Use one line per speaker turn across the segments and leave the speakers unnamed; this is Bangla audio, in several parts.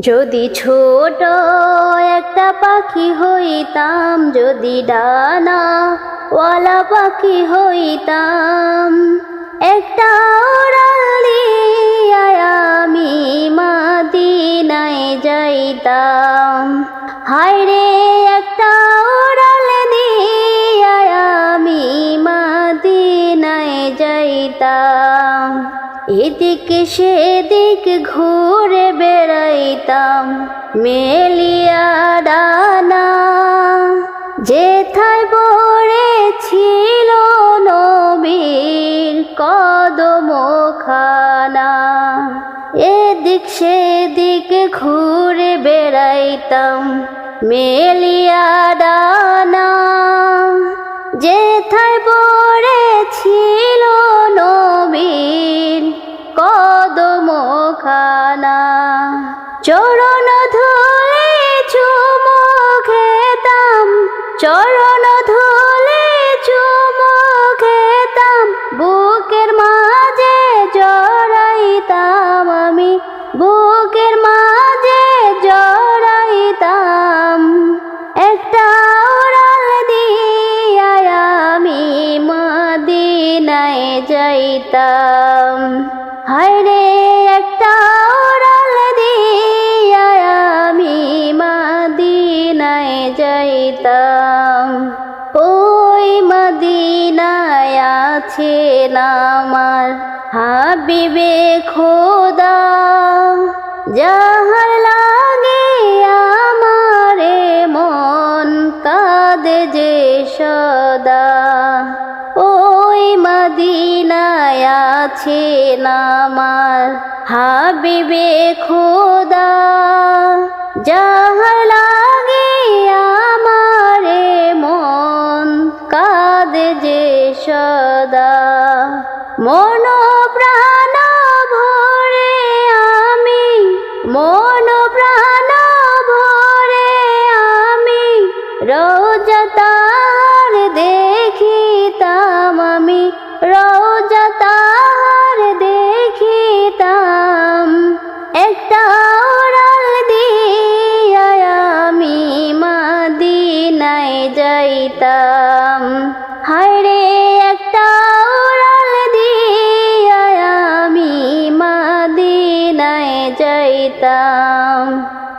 যদি ছোট একটা পাখি হইতাম, যদি ডানা ওয়ালা পাখি হইতাম, একটা দিয়া আমি মাদিনায় যাইতাম। হায় রে, একটা উড়াল দিয়া আমি মাদিনায় যাইতাম। এদিক সেদিক ঘুরে বেড়াইতাম মেলিয়া ডানা। যেথায় পড়ে ছিল নবীর কদম খানা এদিক সেদিক ঘুরে বেড়াইতাম মেলিয়া কদম খানা চরণ ধুলে চুমো খেতাম চরণ ধুলে চুমো খেতাম বুকের মাঝে জড়াইতাম আমি, বুকের মাঝে জড়াইতাম। একটা উড়াল দিয়া আমি মদিনায় যাইতাম। হায় একটা উড়াল দিয়া আমি মাদিনায় যাইতাম। ওই মদিনায় আছে আমার হাবিবে খোদা। যাহার মদিনায় নামার হাবিবে খোদা যাহার লাগে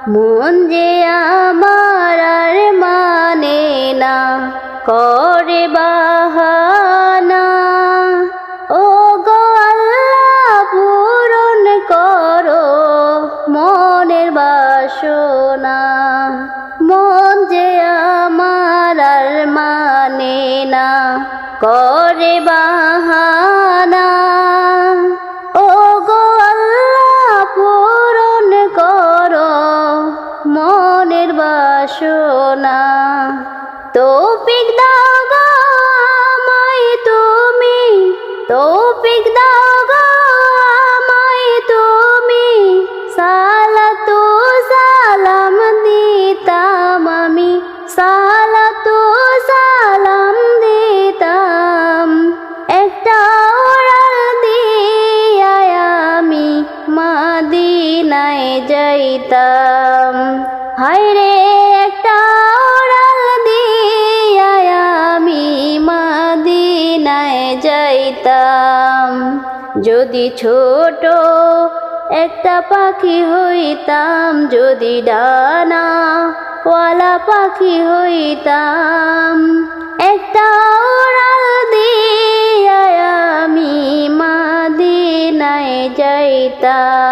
মন যে আমার আর মানে না, করে বাহানা। ও গো পূরণ করো মনের বাসনা। মন যে আমার আর মানে না, করে বাহানা। বাসনা তৌফিক দাও গো আমায় তুমি। তৌফিক দাও গো আমায় তুমি। সালাতু সালাম দিতাম আমি। সালাতু সালাম দিতাম। একটা উড়াল দিয়া আমি। মাদিনায় যাইতাম। হায় রে একটা উড়াল দিয়া আমি মাদিনায় যাইতাম। যদি ছোট একটা পাখি হইতাম, যদি ডানা ওয়ালা পাখি হইতাম, একটা উড়াল দিয়া আমি মাদিনায় যাইতাম।